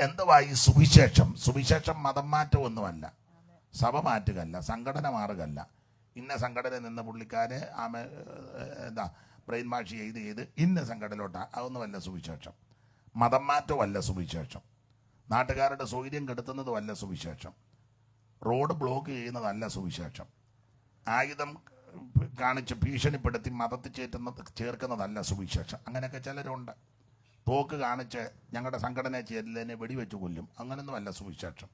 എന്തുവാ ഈ സുവിശേഷം? സുവിശേഷം മതം മാറ്റമൊന്നുമല്ല. സഭ മാറ്റുകയല്ല സംഘടന മാറുകയല്ല. ഇന്ന സംഘടന നിന്ന പുള്ളിക്കാര് ആമ എന്താ ബ്രെയിൻ വാഷ് ചെയ്ത് ചെയ്ത് ഇന്ന സംഘടനയിലോട്ടാ. അതൊന്നുമല്ല സുവിശേഷം. മതം മാറ്റമല്ല സുവിശേഷം. നാട്ടുകാരുടെ സൗകര്യം കെടുത്തുന്നതുമല്ല സുവിശേഷം. റോഡ് ബ്ലോക്ക് ചെയ്യുന്നതല്ല സുവിശേഷം. ആയുധം കാണിച്ച് ഭീഷണിപ്പെടുത്തി മതത്തിൽ ചേറ്റുന്നത് ചേർക്കുന്നതല്ല സുവിശേഷം. അങ്ങനെയൊക്കെ ചിലരുണ്ട്. തോക്ക് കാണിച്ച് ഞങ്ങളുടെ സംഘടന ചേരില്ലതിനെ വെടിവെച്ച് കൊല്ലും. അങ്ങനൊന്നുമല്ല സുവിശേഷം.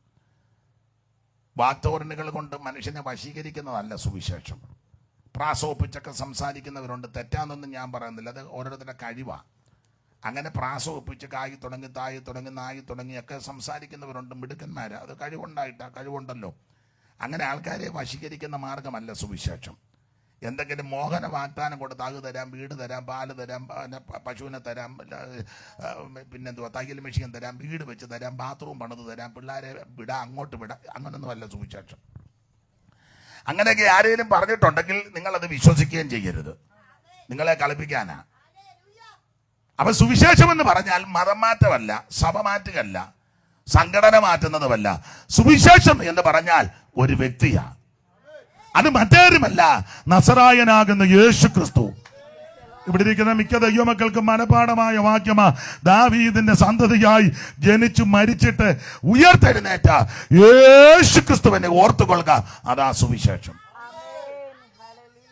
വാക്തോരനുകൾ കൊണ്ട് മനുഷ്യനെ വശീകരിക്കുന്നതല്ല സുവിശേഷം. പ്രാസോപ്പിച്ചൊക്കെ സംസാരിക്കുന്നവരുണ്ട്. തെറ്റാന്നൊന്നും ഞാൻ പറയുന്നില്ല. അത് ഓരോരുത്തരുടെ കഴിവാണ് അങ്ങനെ പ്രാസോപ്പിച്ച് കായി തുടങ്ങി തായി തുടങ്ങി നായി തുടങ്ങിയൊക്കെ സംസാരിക്കുന്നവരുണ്ട്. മിടുക്കന്മാർ അത് കഴിവുണ്ടായിട്ടാ. കഴിവുണ്ടല്ലോ. അങ്ങനെ ആൾക്കാരെ വശീകരിക്കുന്ന മാർഗമല്ല സുവിശേഷം. എന്തെങ്കിലും മോഹന വാഗ്ദാനം കൊടുത്ത് അത് തരാം വീട് തരാം പാൽ തരാം പിന്നെ പശുവിനെ തരാം പിന്നെന്തുവാ തയ്യൽ മെഷീൻ തരാം വീട് വെച്ച് തരാം ബാത്റൂം പണിത് തരാം പിള്ളേരെ വിടാം അങ്ങോട്ട് വിടാം അങ്ങനൊന്നുമല്ല സുവിശേഷം. അങ്ങനെയൊക്കെ ആരെങ്കിലും പറഞ്ഞിട്ടുണ്ടെങ്കിൽ നിങ്ങളത് വിശ്വസിക്കുകയും ചെയ്യരുത്. നിങ്ങളെ കളിപ്പിക്കാനാ. അപ്പൊ സുവിശേഷം എന്ന് പറഞ്ഞാൽ മതം മാറ്റമല്ല സഭ മാറ്റുകയല്ല സംഘടന മാറ്റുന്നതുമല്ല. സുവിശേഷം എന്ന് പറഞ്ഞാൽ ഒരു വ്യക്തിയാ. അത് മറ്റേരുമല്ല നസറായനാകുന്ന യേശു ക്രിസ്തു ഇവിടെ ഇരിക്കുന്ന മിക്ക ദൈവമക്കൾക്കും മനപാഠമായ വാക്യമാ ദാവീദിന്റെ സന്തതിയായി ജനിച്ചു മരിച്ചിട്ട് ഉയർത്തെഴുന്നേറ്റ യേശു ക്രിസ്തുവിനെ ഓർത്തുകൊള്ളുക. അതാ സുവിശേഷം.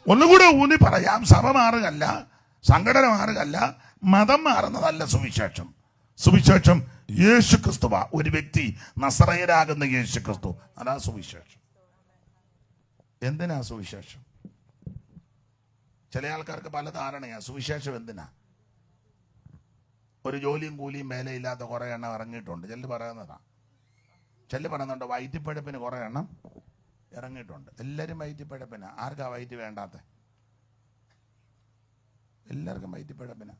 ഒന്നുകൂടെ ഊന്നി പറയാം സഭ മാറുകയല്ല സംഘടന മാറുകയല്ല മതം മാറുന്നതല്ല സുവിശേഷം. സുവിശേഷം യേശു ക്രിസ്തുവ ഒരു വ്യക്തി നസറയരാകുന്ന യേശു ക്രിസ്തു അതാ സുവിശേഷം. എന്തിനാ സുവിശേഷം? ചില ആൾക്കാർക്ക് പല ധാരണയാ സുവിശേഷം എന്തിനാ? ഒരു ജോലിയും കൂലിയും മേലയില്ലാത്ത കുറെ എണ്ണം ഇറങ്ങിയിട്ടുണ്ട്. ചെല്ലു പറയുന്നതാ. ചെല്ലു പറയുന്നുണ്ട് വയറ്റിപ്പഴപ്പിന് കുറെ എണ്ണം ഇറങ്ങിയിട്ടുണ്ട്. എല്ലാവരും വൈദ്യപ്പെടുപ്പിന് ആർക്കാ വൈദ്യ വേണ്ടാത്ത? എല്ലാവർക്കും വൈദ്യപ്പെടുപ്പിന്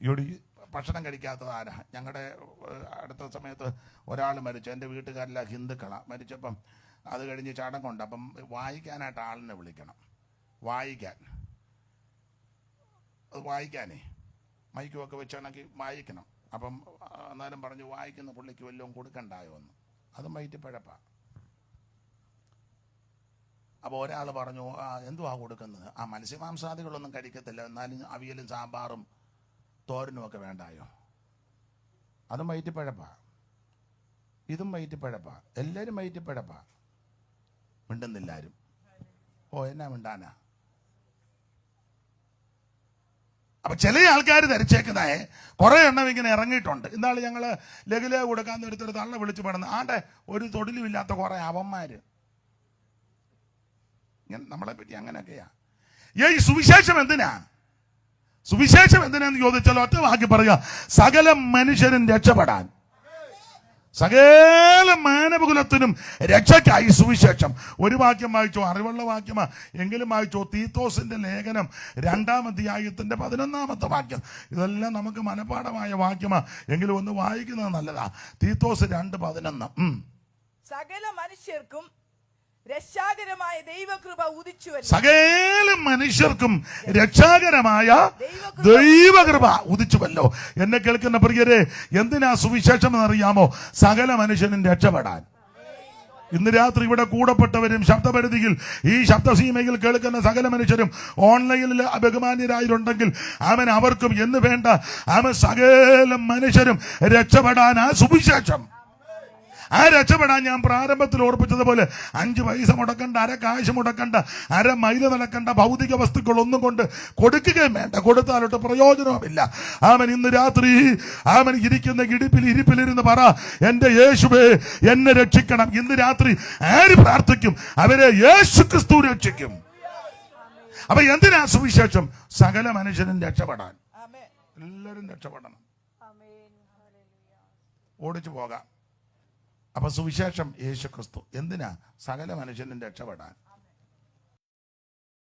ഇവിടെ ഭക്ഷണം കഴിക്കാത്തത് ആരാ? ഞങ്ങളുടെ അടുത്ത സമയത്ത് ഒരാൾ മരിച്ചു. എന്റെ വീട്ടുകാരെല്ലാം ഹിന്ദുക്കളാണ് മരിച്ചപ്പം അത് കഴിഞ്ഞ് ചടങ്ങുണ്ട് അപ്പം വായിക്കാനായിട്ട് ആളിനെ വിളിക്കണം. വായിക്കാൻ. അത് വായിക്കാനേ. മൈക്കുമൊക്കെ വെച്ചാണെങ്കിൽ വായിക്കണം. അപ്പം അന്നേരം പറഞ്ഞു വായിക്കുന്ന പുള്ളിക്ക് വല്ലതും കൊടുക്കണ്ടായോ എന്ന്. അതും വയറ്റിപ്പഴപ്പാ അപ്പോൾ ഒരാൾ പറഞ്ഞു എന്തുവാ കൊടുക്കുന്നത്? ആ മത്സ്യമാംസാദികളൊന്നും കഴിക്കത്തില്ല. എന്നാലും അവിയലും സാമ്പാറും തോരനും ഒക്കെ വേണ്ടായോ? അതും വയറ്റിപ്പഴപ്പാ ഇതും വയറ്റിപ്പഴപ്പാ എല്ലാവരും വയറ്റിപ്പഴപ്പാ മിണ്ടുന്നില്ല ആരും ഓ എന്നാ മിണ്ടാനാ? അപ്പൊ ചില ആൾക്കാർ ധരിച്ചേക്കുന്നേ കുറെ എണ്ണം ഇങ്ങനെ ഇറങ്ങിയിട്ടുണ്ട്. എന്താണ് ഞങ്ങൾ ലഘുല കൊടുക്കാൻ ഒരുത്തൊരു തള്ള വിളിച്ചു പെടുന്ന ആണ്ടെ ഒരു തൊഴിലുമില്ലാത്ത കുറെ അവന്മാര്. നമ്മളെ പറ്റി അങ്ങനെയൊക്കെയാ. ഏ സുവിശേഷം എന്തിനാ? സുവിശേഷം എന്തിനാന്ന് ചോദിച്ചാൽ ഒറ്റ വാക്കി പറയുക. സകല മനുഷ്യരും രക്ഷപ്പെടാൻ. സകല മാനവകുലത്തിനും രക്ഷയ്ക്കായി സുവിശേഷം. ഒരു വാക്യം വായിച്ചോ? അറിവുള്ള വാക്യമാ. എങ്കിലും വായിച്ചോ? തീത്തോസിന്റെ ലേഖനം രണ്ടാം അധ്യായത്തിന്റെ പതിനൊന്നാമത്തെ വാക്യം. ഇതെല്ലാം നമുക്ക് മനപാഠമായ വാക്യമാ. എങ്കിലും ഒന്ന് വായിക്കുന്നത് നല്ലതാ. തീത്തോസ് രണ്ട് പതിനൊന്ന്. സകല മനുഷ്യർക്കും രക്ഷാകരമായ ദൈവകൃപ ഉദിച്ചു സകല മനുഷ്യർക്കും രക്ഷാകരമായ ദൈവകൃപ ഉദിച്ചുവല്ലോ. എന്നെ കേൾക്കുന്ന പ്രിയരെ എന്തിനാ സുവിശേഷം എന്നറിയാമോ? സകല മനുഷ്യനും രക്ഷപ്പെടാൻ. ഇന്ന് രാത്രി ഇവിടെ കൂടപ്പെട്ടവരും ശബ്ദപരിധിയിൽ ഈ ശബ്ദസീമയിൽ കേൾക്കുന്ന സകല മനുഷ്യരും ഓൺലൈനിൽ ബഹുമാന്യരായിട്ടുണ്ടെങ്കിൽ അവൻ അവർക്കും എന്ന് വേണ്ട അവൻ സകല മനുഷ്യരും രക്ഷപ്പെടാൻ ആ സുവിശേഷം. ആ രക്ഷപ്പെടാൻ ഞാൻ പ്രാരംഭത്തിൽ ഓർപ്പിച്ചതുപോലെ അഞ്ച് പൈസ മുടക്കണ്ട അര കാശ് മുടക്കണ്ട അര മൈല നടക്കണ്ട ഭൗതിക വസ്തുക്കൾ ഒന്നും കൊണ്ട് കൊടുക്കുകയും വേണ്ട. കൊടുത്താലോട്ട് പ്രയോജനവുമില്ല. ആമൻ ഇന്ന് രാത്രി ആമൻ ഇരിക്കുന്ന ഇടിപ്പിൽ ഇരിപ്പിലിരുന്ന് പറ എന്റെ യേശുവേ എന്നെ രക്ഷിക്കണം. ഇന്ന് രാത്രി ആര് പ്രാർത്ഥിക്കും? അവരെ യേശു ക്രിസ്തു രക്ഷിക്കും. അപ്പൊ എന്തിനാ സുവിശേഷം? സകല മനുഷ്യനും രക്ഷപ്പെടാൻ. എല്ലാവരും രക്ഷപ്പെടണം. ഓടിച്ചു പോകാം. അപ്പൊ സുവിശേഷം യേശുക്രിസ്തു എന്തിനാ സകല മനുഷ്യനും രക്ഷപ്പെടാൻ?